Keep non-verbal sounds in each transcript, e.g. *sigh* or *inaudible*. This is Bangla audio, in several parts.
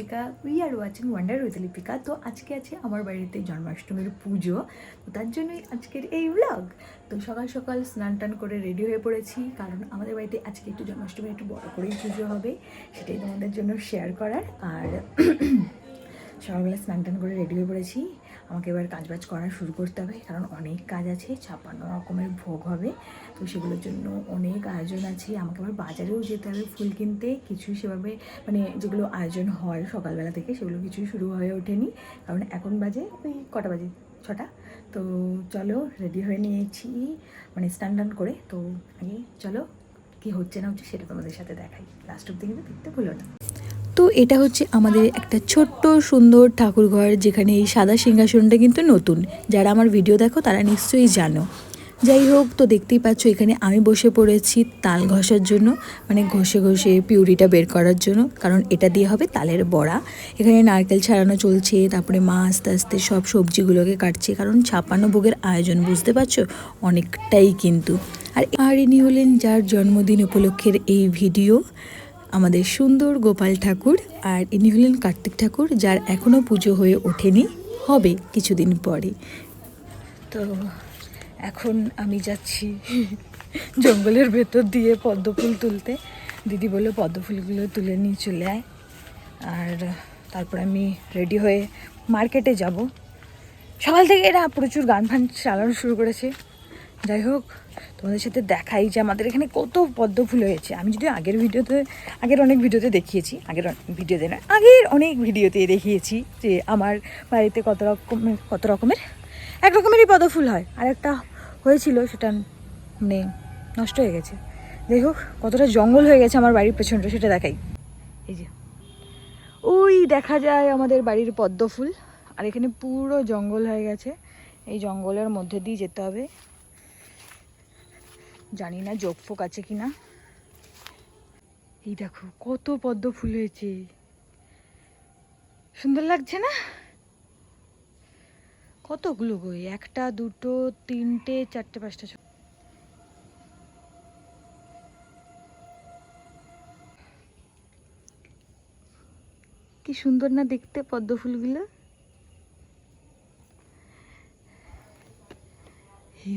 Lipika we are watching wonder with Lipika তো আজকে আছে আমার বাড়িতে জন্মাষ্টমীর পুজো। তো তার জন্যই আজকের এই ব্লগ তো সকাল সকাল স্নান টান করে রেডি হয়ে পড়েছি। কারণ আমাদের বাড়িতে আজকে একটু জন্মাষ্টমী, একটু বড় করেই পুজো হবে। সেটাই তোমাদের জন্য শেয়ার করার। আর *clears throat* সকালবেলা স্নান টান করে রেডি হয়ে পড়েছি। আমাকে এবার কাজবাজ করা শুরু করতে হবে, কারণ অনেক কাজ আছে, ছাপ্পান্ন রকমের ভোগ হবে। তো সেগুলোর জন্য অনেক আয়োজন আছে। আমাকে আবার বাজারেও যেতে হবে ফুল কিনতে। কিছুই সেভাবে মানে যেগুলো আয়োজন হয় সকালবেলা থেকে, সেগুলো কিছুই শুরু হয়ে ওঠেনি। কারণ এখন বাজে ওই কটা বাজে? ছটা? তো চলো রেডি হয়ে নিয়েছি মানে টান করে। তো আগে চলো, কী হচ্ছে না হচ্ছে সেটা তোমাদের সাথে দেখাই। লাস্ট অব্দি কিন্তু দেখতে ভুলো না। তো এটা হচ্ছে আমাদের একটা ছোট্ট সুন্দর ঠাকুরঘর যেখানে এই সাদা সিংহাসনটা কিন্তু নতুন। যারা আমার ভিডিও দেখো তারা নিশ্চয়ই জানো। যাই হোক, তো দেখতেই পাচ্ছ এখানে আমি বসে পড়েছি তাল ঘষার জন্য মানে ঘষে ঘষে পিউরিটা বের করার জন্য, কারণ এটা দিয়ে হবে তালের বড়া। এখানে নারকেল ছাড়ানো চলছে, তারপরে মা আস্তে আস্তে সব সবজিগুলোকে কাটছে, কারণ ছাপানো ভোগের আয়োজন, বুঝতে পারছ? অনেকটাই কিন্তু। আর আর ইনি হলেন যার জন্মদিন উপলক্ষের এই ভিডিও। আমাদের সুন্দর গোপাল ঠাকুর আর ইনি হলেন কার্তিক ঠাকুর, যার এখনও পুজো হয়ে ওঠেনি, হবে কিছুদিন পরে। তো এখন আমি যাচ্ছি *laughs* জঙ্গলের ভেতর দিয়ে পদ্মফুল তুলতে। দিদি বলল, পদ্মফুলগুলো তুলে নিয়ে চলে আয়। আর তারপর আমি রেডি হয়ে মার্কেটে যাব। সকাল থেকে এরা প্রচুর গান ফান চালানো শুরু করেছে। যাই হোক, তোমাদের সাথে দেখাই যে আমাদের এখানে কত পদ্ম ফুল হয়েছে। আমি যদি আগের ভিডিওতে, আগের অনেক ভিডিওতে দেখিয়েছি, আগের ভিডিওতে না, আগের অনেক ভিডিওতে দেখিয়েছি যে আমার বাড়িতে কত রকমের কত রকমের, এক রকমেরই পদ্ম ফুল হয়। আর একটা হয়েছিল, সেটা মানে নষ্ট হয়ে গেছে। যাই হোক, কতটা জঙ্গল হয়ে গেছে আমার বাড়ির পেছনটা, সেটা দেখাই। এই যে, ওই দেখা যায় আমাদের বাড়ির পদ্ম ফুল। আর এখানে পুরো জঙ্গল হয়ে গেছে। এই জঙ্গলের মধ্যে দিয়ে যেতে হবে। জানি না যোগ ফোক আছে কি না এই দেখো, কত পদ্ম ফুল হয়েছে। সুন্দর লাগছে না? কতগুলো গো একটা, দুটো, তিনটে, চারটে, পাঁচটা কি সুন্দর না দেখতে পদ্ম ফুলগুলো? এই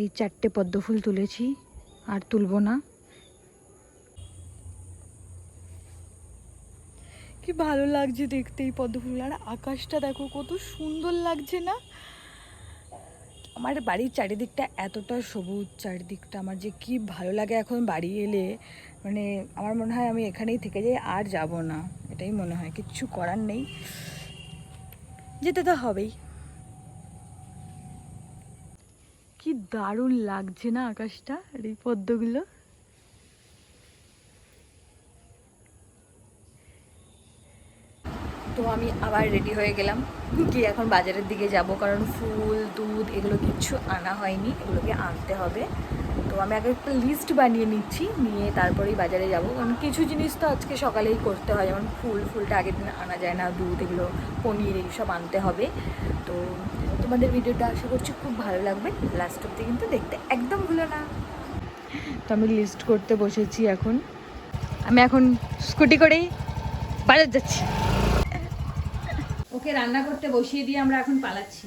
এই চারটে পদ্ম ফুল তুলেছি, আর তুলবো না। কি ভালো লাগছে দেখতে এই পদ্ম ফুল। আর আকাশটা দেখো, কত সুন্দর লাগছে না? আমার বাড়ির চারিদিকটা এতটা সবুজ, চারিদিকটা আমার যে কি ভালো লাগে এখন বাড়ি এলে। মানে আমার মনে হয় আমি এখানেই থেকে যাই, আর যাব না। এটাই মনে হয়, কিচ্ছু করার নেই। যেতে তো হবেই। কি দারুণ লাগছে না আকাশটা, আর এই পদ্মগুলো? তো আমি আবার রেডি হয়ে গেলাম। কি এখন বাজারের দিকে যাব, কারণ ফুল, দুধ, এগুলো কিছু আনা হয়নি। এগুলোকে আনতে হবে। তো আমি আগে একটা লিস্ট বানিয়ে নিচ্ছি, নিয়ে তারপরেই বাজারে যাব। কারণ কিছু জিনিস তো আজকে সকালেই করতে হয়, যেমন ফুল, ফুলটা আগের দিন আনা যায় না, দুধ এগুলো, পনির এইসব আনতে হবে। তো তোমাদের ভিডিওটা আশা করছি খুব ভালো লাগবে। লাস্ট অব্দি কিন্তু দেখতে একদম ভুলো না। তো আমি লিস্ট করতে বসেছি এখন। আমি এখন স্কুটি করেই বাজার যাচ্ছি। ওকে রান্না করতে বসিয়ে দিয়ে আমরা এখন পালাচ্ছি।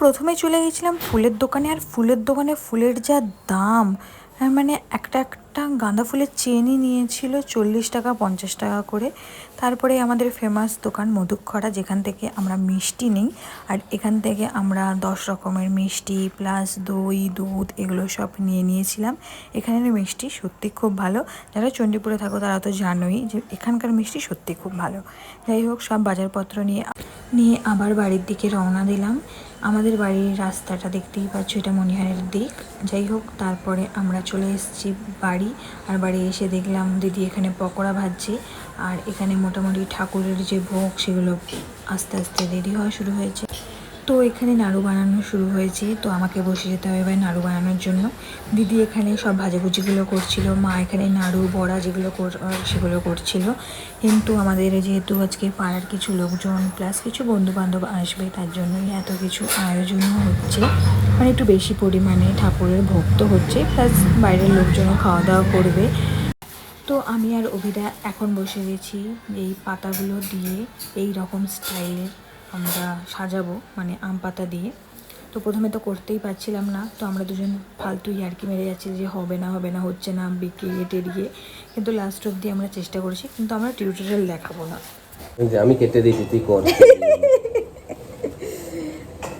প্রথমে চলে গেছিলাম ফুলের দোকানে, আর ফুলের দোকানে ফুলের যা দাম মানে একটা একটা একটা গাঁদা ফুলের চেনই নিয়েছিল চল্লিশ টাকা, পঞ্চাশ টাকা করে। তারপরে আমাদের ফেমাস দোকান মধুক্ষরা, যেখান থেকে আমরা মিষ্টি নিই, আর এখান থেকে আমরা দশ রকমের মিষ্টি প্লাস দই, দুধ এগুলো সব নিয়ে নিয়েছিলাম। এখানের মিষ্টি সত্যি খুব ভালো। যারা চণ্ডীপুরে থাকো তারা তো জানোই যে এখানকার মিষ্টি সত্যি খুব ভালো। যাই হোক, সব বাজারপত্র নিয়ে নিয়ে আবার বাড়ির দিকে রওনা দিলাম। আমাদের বাড়ির রাস্তাটা দেখতেই পাচ্ছ, এটা মনিহারের দিক। যাই হোক, তারপরে আমরা চলে এসেছি বাড়ি। আর বাড়ি এসে দেখলাম দিদি এখানে পকোড়া ভাজছে। আর এখানে মোটামুটি ঠাকুরের যে ভোগ, সেগুলো আস্তে আস্তে দেরি হওয়া শুরু হয়েছে। তো এখানে নাড়ু বানানো শুরু হয়েছে, তো আমাকে বসে যেতে হবে এবার নাড়ু বানানোর জন্য। দিদি এখানে সব ভাজাভুজিগুলো করছিল, মা এখানে নাড়ু, বড়া যেগুলো সেগুলো করছিল। কিন্তু আমাদের যেহেতু আজকে পাড়ার কিছু লোকজন প্লাস কিছু বন্ধু বান্ধব আসবে, তার জন্যই এত কিছু আয়োজনও হচ্ছে। মানে একটু বেশি পরিমাণে ঠাকুরের ভক্ত হচ্ছে প্লাস বাইরের লোকজনও খাওয়া দাওয়া করবে। তো আমি আর অভিদা এখন বসে গেছি এই পাতাগুলো দিয়ে, এই রকম স্টাইলের আমরা সাজাবো মানে আম পাতা দিয়ে। তো প্রথমে তো করতেই পারছিলাম না তো আমরা দুজন ফালতু ইয়ার্কি মেরে যাচ্ছি যে হবে না হবে না হচ্ছে না বিক্রিয়ে টেরিয়ে কিন্তু লাস্ট অবধি আমরা চেষ্টা করেছি কিন্তু আমরা টিউটোরিয়াল দেখাবো না। এই যে আমি কেটে দিয়েছি তুই কর। *laughs*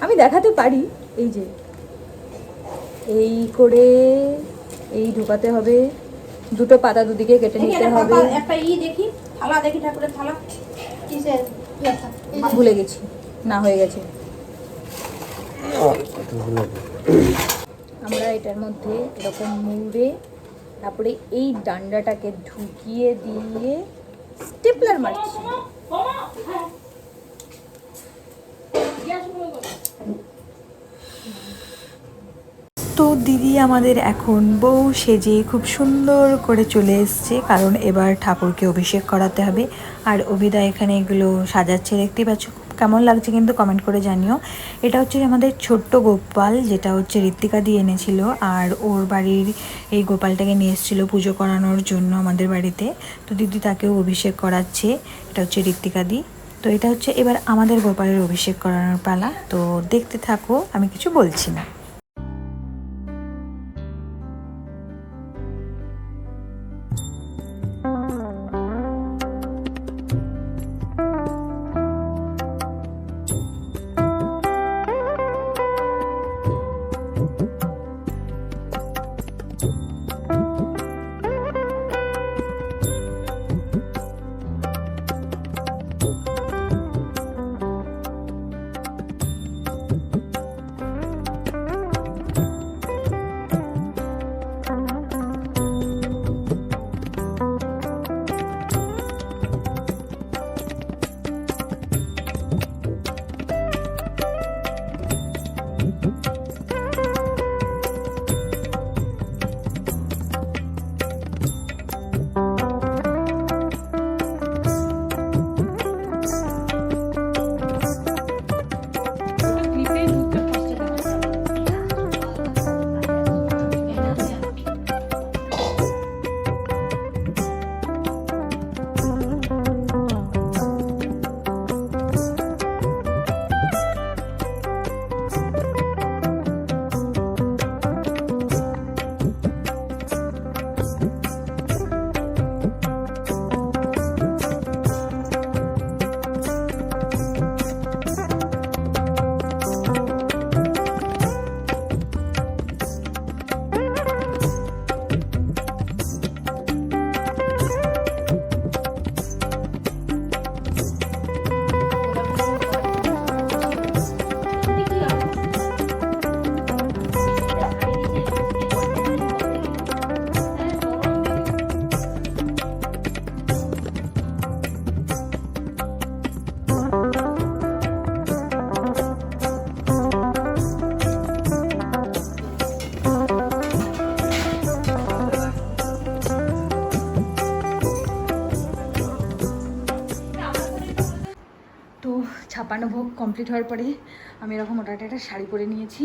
আমি দেখাতে পারি এই যে। এই করে এই ঢোকাতে হবে দুটো পাতা দুদিকে কেটে নিতে হবে। একটা ই দেখি থালা দেখি ঠাকুরের থালা। কিসের? ভুলে গেছি। না, হয়ে গেছে। আমরা এটার মধ্যে এরকম মুড়ে, তারপরে এই ডান্ডাটাকে ঢুকিয়ে দিয়ে স্টেপলার মারছি। তো দিদি আমাদের এখন বউ সেজে খুব সুন্দর করে চলে এসছে, কারণ এবার ঠাকুরকে অভিষেক করাতে হবে। আর অভিদা এখানে এগুলো সাজাচ্ছে, দেখতেই পাচ্ছ কেমন লাগছে কিন্তু কমেন্ট করে জানিও। এটা হচ্ছে আমাদের ছোট্ট গোপাল, যেটা হচ্ছে ঋত্বিকা দিয়ে এনেছিল, আর ওর বাড়ির এই গোপালটাকে নিয়ে এসেছিল পুজো করানোর জন্য আমাদের বাড়িতে। তো দিদি তাকেও অভিষেক করাচ্ছে, এটা হচ্ছে ঋত্বিকা দি। তো এটা হচ্ছে এবার আমাদের গোপালের অভিষেক করানোর পালা। তো দেখতে থাকো, আমি কিছু বলছি না। কমপ্লিট হওয়ার পরে আমি এরকম ওটাটা একটা শাড়ি পরে নিয়েছি।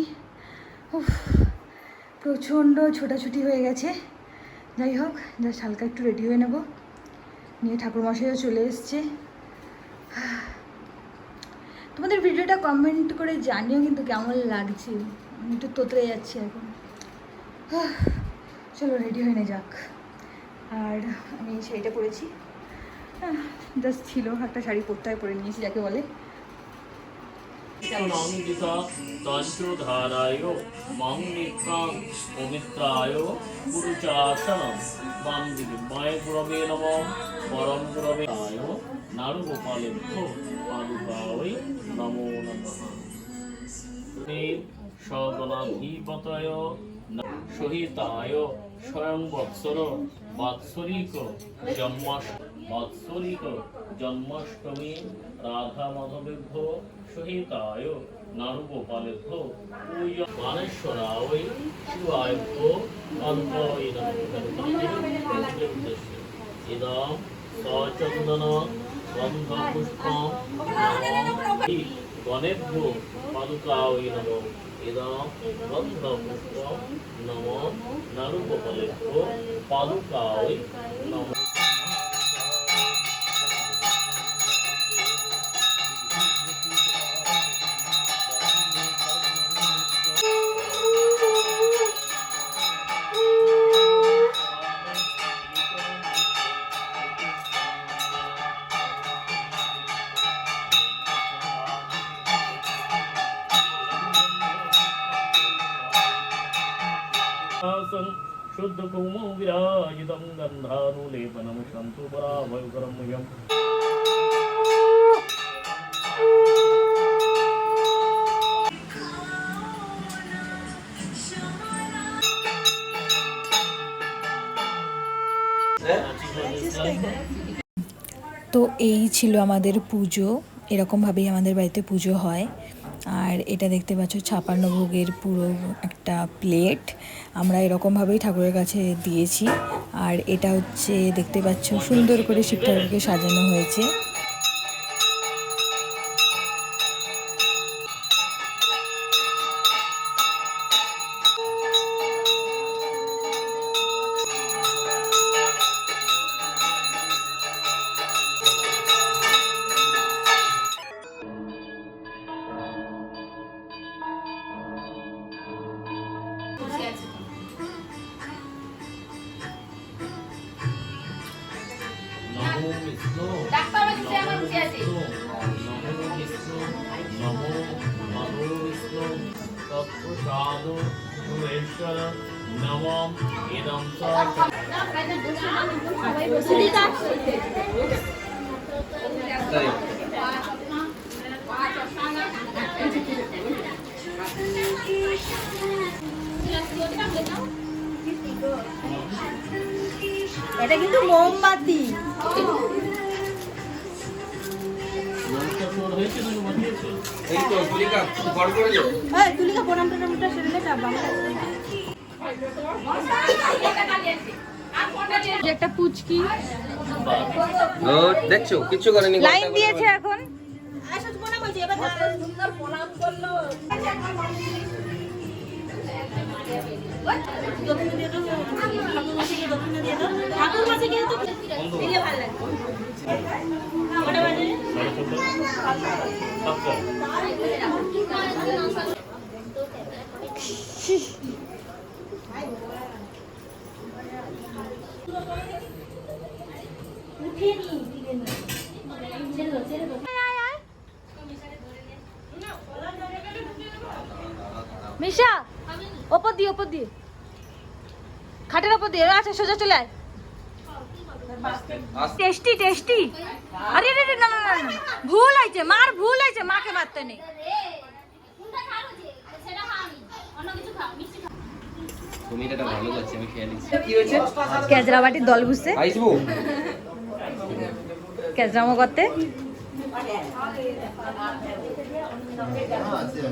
প্রচণ্ড ছোটাছুটি হয়ে গেছে। যাই হোক, জাস্ট হালকা একটু রেডি হয়ে নেব। নিয়ে ঠাকুরমশাইও চলে এসছে। তোমাদের ভিডিওটা কমেন্ট করে জানিও কিন্তু কেমন লাগছে। একটু তোতরে যাচ্ছি এখন। চলো রেডি হয়ে নে যাক। আর আমি শাড়িটা পরেছি। জাস্ট ছিল, একটা শাড়ি পরতে পরে নিয়েছি, যাকে বলে। নন্দিতা নিত্যাং পবিত্রায় গুরুচাসনম বান্দি মায় গুরবে নম পরম গুরবে আয় নারুগোপালেভ্য পাদুকায় নমো নমঃ সগণাধিপতয় সহিতায় স্বয়ং বৎসর বাৎসরিক জন্মাস বাৎসরিক জন্মাষ্টমী রাধা মাধবেভ্য সহিতায় নারুগোপালেভ্য পূয় মানেশ্বরায় শিবায়ভ্য অন্ত ইদম সচন্দন গন্ধ পুষ্প গণেভ্য পাদুকায় নম। ইদম গন্ধ পুষ্প নম নারুগোপালেভ্য পাদুকায় নম। गन्धानुलेपनं शन्तु पराभयकरं यम् তো এই ছিল আমাদের পুজো এরকমভাবেই আমাদের বাড়িতে পুজো হয় আর এটা দেখতে পাচ্ছ ছাপান্ন ভোগের পুরো একটা প্লেট আমরা এরকমভাবেই ঠাকুরের কাছে দিয়েছি আর এটা হচ্ছে দেখতে পাচ্ছ সুন্দর করে শিব সাজানো হয়েছে। ডাক্তার বাড়িতে আমার ইদং এটা কিন্তু মোমবাতি। এই তো তুলিকা ঘর করে যাও এই তুলিকা প্রণাম টনামটা সেরে চাপবা একটা পুচকি। ও দেখছ? কিছু করেনি লাইন দিয়েছে এখন। প্রণাম করল। ঠাকুর মাসে কিন্তু দিলে ভালো লাগে কটা বাজে সাড়ে চোদ্দ সাতটা মিশা ওপর দিয়ে ওপর দিয়ে খাটের ওপর দিয়ে আচ্ছা সোজা চলে আয় টেস্টি টেস্টি আরে রে রে, না না না। ভুল হয়েছে মার ভুল হয়েছে মাকে মারতে নেই তুমি এটা ভালো করছে আমি খেয়াল কি হয়েছে কেজরাবাটির দল বুঝছে আইসবো কেজরামো করতে ওই না মা তখন না আমি রাতে তোমার বাড়ি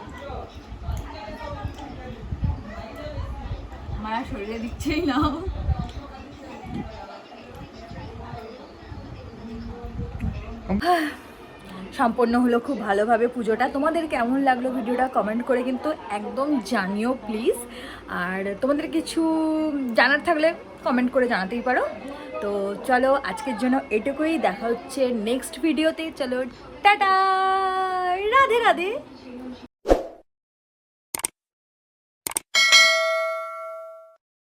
আমার শরীরে দিচ্ছেই না। সম্পন্ন হলো খুব ভালোভাবে পুজোটা। তোমাদের কেমন লাগল ভিডিওটা কমেন্ট করে কিন্তু একদম জানিও প্লিজ আর তোমাদের কিছু জানার থাকলে কমেন্ট করে জানাতেই পারো। তো চলো আজকের জন্য এটুকুই, দেখা হচ্ছে নেক্সট ভিডিওতে চলো, টাটা, রাধে রাধে।